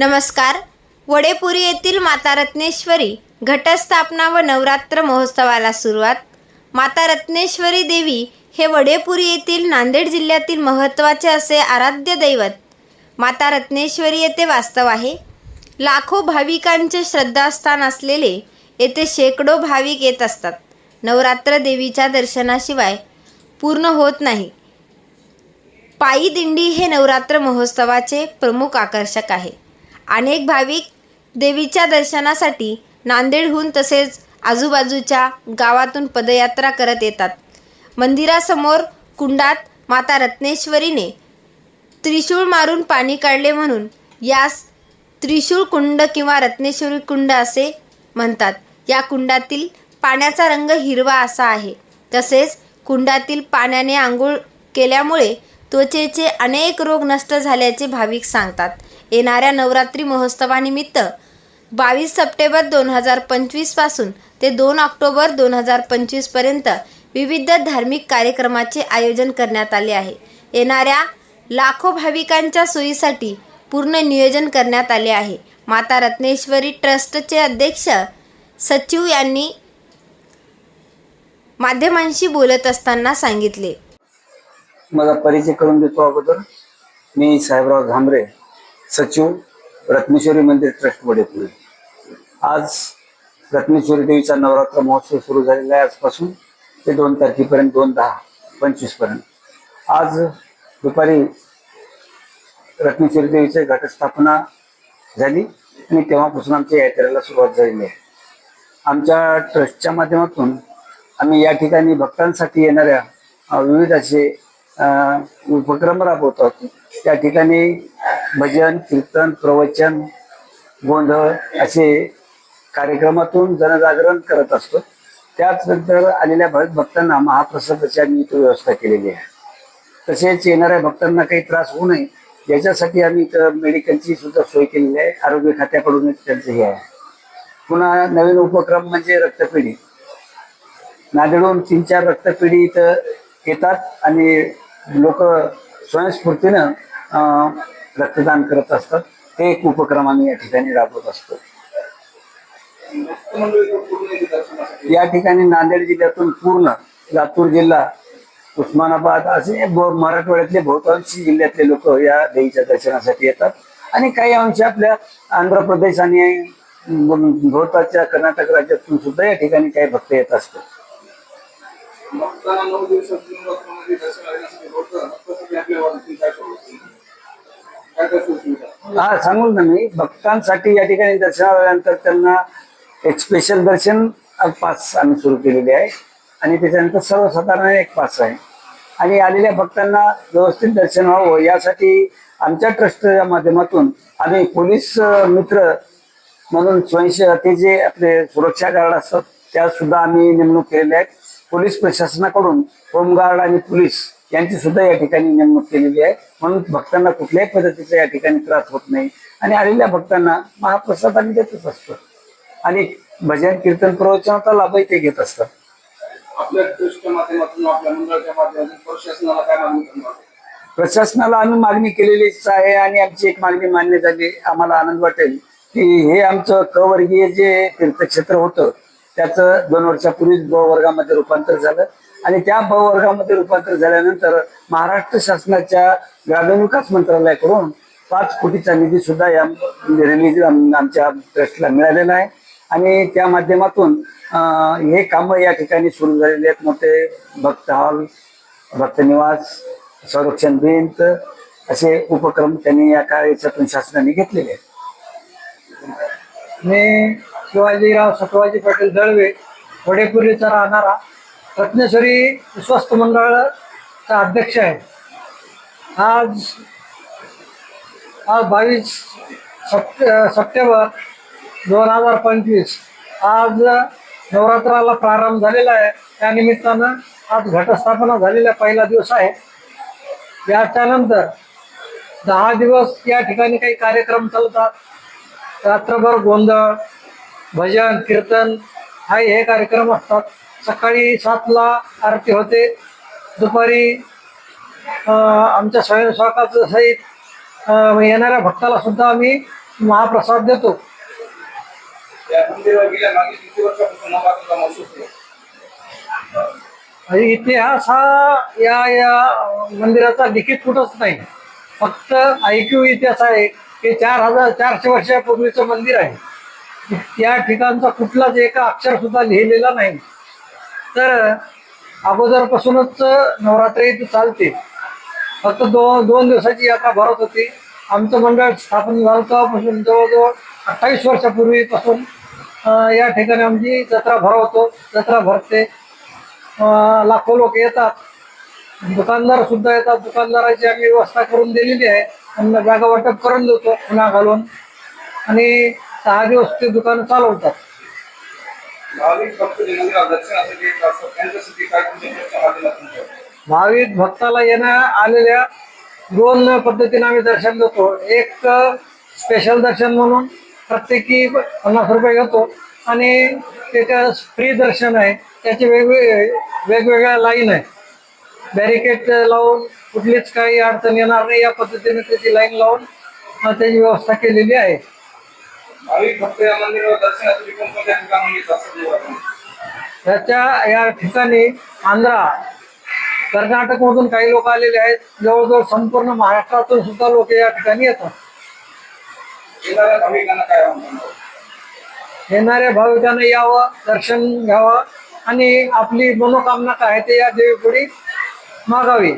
नमस्कार. वडेपुरी येथील माता रत्नेश्वरी घटस्थापना व नवरात्र महोत्सवाला सुरुवात. माता रत्नेश्वरी देवी हे वडेपुरी येथील नांदेड जिल्ह्यातील महत्त्वाचे असे आराध्य दैवत. माता रत्नेश्वरी येथे वास्तव आहे. लाखो भाविकांचे श्रद्धास्थान असलेले येथे शेकडो भाविक येत असतात. नवरात्र देवीच्या दर्शनाशिवाय पूर्ण होत नाही. पायी दिंडी हे नवरात्र महोत्सवाचे प्रमुख आकर्षक आहे. अनेक भाविक देवीच्या दर्शनासाठी नांदेडहून तसेच आजूबाजूच्या गावातून पदयात्रा करत येतात. मंदिरासमोर कुंडात माता रत्नेश्वरीने त्रिशूळ मारून पाणी काढले म्हणून यास त्रिशूळ कुंड किंवा रत्नेश्वरी कुंड असे म्हणतात. या कुंडातील पाण्याचा रंग हिरवा असा आहे. तसेच कुंडातील पाण्याने आंघोळ केल्यामुळे त्वचेचे अनेक रोग नष्ट झाल्याचे भाविक सांगतात. येणाऱ्या नवरात्री महोत्सवानिमित्त बावीस सप्टेंबर दोन हजार पंचवीसपासून ते दोन ऑक्टोबर दोन हजार पंचवीसपर्यंत विविध धार्मिक कार्यक्रमाचे आयोजन करण्यात आले आहे. येणाऱ्या लाखो भाविकांच्या सोयीसाठी पूर्ण नियोजन करण्यात आले आहे. माता रत्नेश्वरी ट्रस्टचे अध्यक्ष सचिव यांनी माध्यमांशी बोलत असताना सांगितले. माझा परिचय करून देतो अगोदर. मी साहेबराव झांबरे सचिव रत्नेश्वरी मंदिर ट्रस्ट वडेपुरी आज रत्नेश्वरी देवीचा नवरात्र महोत्सव सुरू झालेला आहे आजपासून. ते दोन तारखेपर्यंत दोन दहा पंचवीसपर्यंत. आज दुपारी रत्नेश्वरी देवीची घटस्थापना झाली आणि तेव्हापासून आमच्या यात्रेला सुरुवात झालेली आहे. आमच्या ट्रस्टच्या माध्यमातून आम्ही या ठिकाणी भक्तांसाठी येणाऱ्या विविध असे उपक्रम राबवतो. त्या ठिकाणी भजन कीर्तन प्रवचन गोंधळ असे कार्यक्रमातून जनजागरण करत असतो. त्याचनंतर आलेल्या भाविक भक्तांना महाप्रसादाची आम्ही इथं व्यवस्था केलेली आहे. तसेच येणाऱ्या भक्तांना काही त्रास होऊ नये याच्यासाठी आम्ही इथं मेडिकलची सुद्धा सोय केलेली आहे. आरोग्य खात्याकडून त्यांचं हे आहे. पुन्हा नवीन उपक्रम म्हणजे रक्तपेढी. नांदेडून तीन चार रक्तपेढी इथं येतात आणि लोक स्वयंस्फूर्तीनं अं, रक्तदान करत असतात. ते एक उपक्रम आम्ही या ठिकाणी राबवत असतो. या ठिकाणी नांदेड जिल्ह्यातून पूर्ण लातूर जिल्हा उस्मानाबाद असे मराठवाड्यातले बहुतांशी जिल्ह्यातले लोक या देवीच्या दर्शनासाठी येतात. आणि काही अंश आपल्या आंध्र प्रदेश आणि भोवताच्या कर्नाटक राज्यातून सुद्धा या ठिकाणी काही भक्त येत असतात. हा सांगून ना मी. भक्तांसाठी या ठिकाणी दर्शनाला आल्यानंतर त्यांना एक स्पेशल दर्शन पास आम्ही सुरू केलेले आहे. आणि त्याच्यानंतर सर्वसाधारण एक पास आहे. आणि आलेल्या भक्तांना व्यवस्थित दर्शन व्हावं यासाठी आमच्या ट्रस्टच्या माध्यमातून आम्ही पोलीस मित्र म्हणून स्वयंसेवक जे आपले सुरक्षा गार्ड असतात त्या सुद्धा आम्ही नेमणूक केलेल्या आहेत पोलीस प्रशासनाकडून होमगार्ड आणि पोलीस यांची सुद्धा या ठिकाणी नेमणूक केलेली आहे. म्हणून भक्तांना कुठल्याही पद्धतीचा या ठिकाणी त्रास होत नाही. आणि आलेल्या भक्तांना महाप्रसाद आम्ही देतच असतो. आणि भजन कीर्तन प्रवचनाचा लाभही ते घेत असतात. प्रशासनाला आम्ही मागणी केलेलीच आहे आणि आमची एक मागणी मान्य झाली. आम्हाला आनंद वाटेल की हे आमचं क वर्गीय जे तीर्थक्षेत्र होतं त्याचं दोन वर्षापूर्वीच ब वर्गामध्ये रूपांतर झालं. आणि त्या ब वर्गामध्ये रूपांतर झाल्यानंतर महाराष्ट्र शासनाच्या ग्रामीण विकास मंत्रालयाकडून पाच कोटीचा निधी सुद्धा या रेल्वे आमच्या ट्रस्टला मिळालेला आहे आणि त्या माध्यमातून हे कामं या ठिकाणी सुरू झालेले आहेत. मोठे भक्त हॉल भक्तनिवास संरक्षण भिंत असे उपक्रम त्यांनी या काळ याच्यातून शासनाने घेतलेले आहेत. मी शिवाजीराव सटवाजी पाटील दळवे वडेपुरीचा राहणारा रत्नेश्वरी विश्वस्त मंडळाचा अध्यक्ष आहे. आज आज बावीस सप्टे सप्टेंबर दोन हजार पंचवीस आज नवरात्राला प्रारंभ झालेला आहे. त्यानिमित्तानं आज घटस्थापना झालेला पहिला दिवस आहे. याच्यानंतर दहा दिवस या ठिकाणी काही कार्यक्रम चालतात. रात्रभर गोंधळ भजन कीर्तन हा हे कार्यक्रम असतात. सकाळी सातला आरती होते. दुपारी आमच्या स्वयंसेवकाचं सहित येणाऱ्या भक्ताला सुद्धा आम्ही महाप्रसाद देतो? आणि इतिहास हा या या मंदिराचा लिखित कुठंच नाही. फक्त ऐक्यू इतिहास आहे. हे चार हजार चारशे वर्षापूर्वीचं मंदिर आहे. या ठिकाणचा कुठलाच एका अक्षर सुद्धा लिहिलेला नाही. तर अगोदरपासूनच नवरात्री चालते. फक्त दोन दोन दिवसाची यात्रा भरत होती. आमचं मंडळ स्थापन झालं तेव्हापासून जवळजवळ अठ्ठावीस वर्षापूर्वीपासून या ठिकाणी आमची जत्रा भरवतो. जत्रा भरते. लाखो लोक येतात. दुकानदार सुद्धा येतात. दुकानदाराची आम्ही व्यवस्था करून दिलेली आहे. त्यांना जागा वाटप करून देतो पुन्हा घालून. आणि सहा दिवस ते दुकान चालवतात. भाविक भक्ताला येण्या आलेल्या दोन पद्धतीने आम्ही दर्शन देतो एक स्पेशल दर्शन म्हणून प्रत्येकी पन्नास रुपये घेतो आणि त्याच्या फ्री दर्शन आहे. त्याचे वेगवेगळे वेगवेगळ्या लाईन आहे. बॅरिकेड लावून कुठलीच काही अडचण येणार नाही. या पद्धतीने त्याची लाईन लावून त्याची व्यवस्था केलेली आहे. भाविक भक्त या मंदिरावर दर्शनासाठी कोणकोणत्या ठिकाणून येत असतात बघा. त्याच्या या ठिकाणी आंध्रा कर्नाटकमधून काही लोक आलेले आहेत जवळजवळ संपूर्ण महाराष्ट्रातून सुद्धा लोक या ठिकाणी येतात येणाऱ्या भाविकांना काय आव्हान करणार? येणाऱ्या भाविकांना यावं दर्शन घ्यावं आणि आपली मनोकामना काय आहे ते या देवीपुढे मागावी